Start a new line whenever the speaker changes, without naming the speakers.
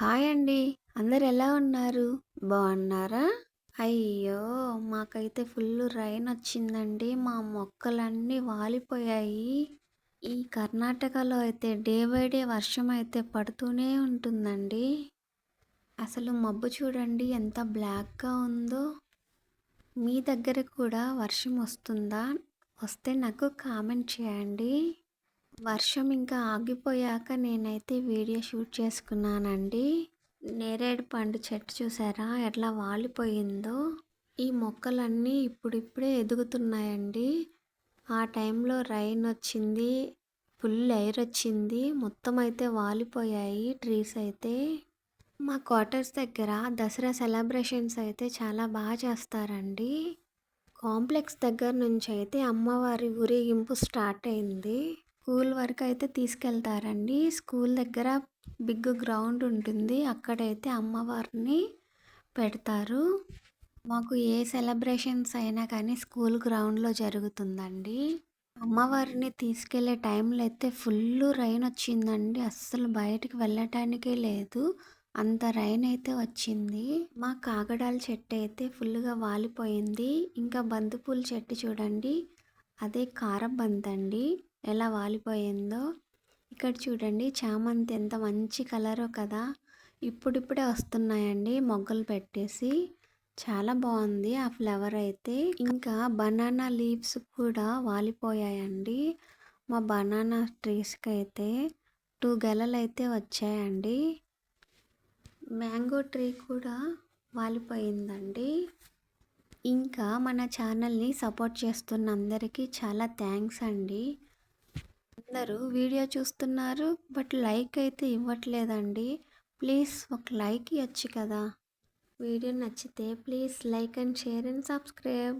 Hi అండి. అందరు ఎలా ఉన్నారు? బాగున్నారా? అయ్యో మాకైతే ఫుల్ రైన్ వచ్చిందండి. మా మొక్కలన్నీ వాలిపోయాయి. ఈ కర్ణాటకలో అయితే డే బై డే వర్షం అయితే పడుతూనే ఉంటుందండి. అసలు మబ్బు చూడండి ఎంత బ్లాక్గా ఉందో. మీ దగ్గర కూడా వర్షం వస్తుందా? వస్తే నాకు కామెంట్ చేయండి. వర్షం ఇంకా ఆగిపోయాక నేనైతే వీడియో షూట్ చేసుకున్నానండి. నేరేడు పండు చెట్టు చూసారా? ఎట్లా వాలిపోయిందో. ఈ మొక్కలన్నీ ఇప్పుడిప్పుడే ఎదుగుతున్నాయండి. ఆ టైంలో రైన్ వచ్చింది ఫుల్ ఎయిర్ వచ్చింది మొత్తం అయితే వాలిపోయాయి ట్రీస్ అయితే. మా క్వార్టర్స్ దగ్గర దసరా సెలబ్రేషన్స్ అయితే చాలా బాగా చేస్తారండి. కాంప్లెక్స్ దగ్గర నుంచి అయితే అమ్మవారి ఊరేగింపు స్టార్ట్ అయింది. స్కూల్ వరకు అయితే తీసుకెళ్తారండి. స్కూల్ దగ్గర బిగ్ గ్రౌండ్ ఉంటుంది. అక్కడైతే అమ్మవారిని పెడతారు. మాకు ఏ సెలబ్రేషన్స్ అయినా కానీ స్కూల్ గ్రౌండ్లో జరుగుతుందండి. అమ్మవారిని తీసుకెళ్ళే టైంలో అయితే ఫుల్ రైన్ వచ్చిందండి. అస్సలు బయటికి వెళ్ళటానికే లేదు. అంత రైన్ అయితే వచ్చింది. మా కాగడాల చెట్టు అయితే ఫుల్గా వాలిపోయింది. ఇంకా బంతిపూల చెట్టు చూడండి. అదే కారం అండి ఎలా వాలిపోయిందో. ఇక్కడ చూడండి చామంతి ఎంత మంచి కలరో కదా. ఇప్పుడిప్పుడే వస్తున్నాయండి మొగ్గలు పెట్టేసి. చాలా బాగుంది ఆ ఫ్లవర్ అయితే. ఇంకా బనానా లీవ్స్ కూడా వాలిపోయాయండి. మా బనానా ట్రీస్కి అయితే టూ గెలలు అయితే వచ్చాయండి. మ్యాంగో ట్రీ కూడా వాలిపోయిందండి. ఇంకా మన ఛానల్ని సపోర్ట్ చేస్తున్న అందరికీ చాలా థ్యాంక్స్ అండి. అందరూ వీడియో చూస్తున్నారు బట్ లైక్ అయితే ఇవ్వట్లేదండి. ప్లీజ్ ఒక లైక్ ఇవ్వచ్చు కదా. వీడియో నచ్చితే please like and share and subscribe.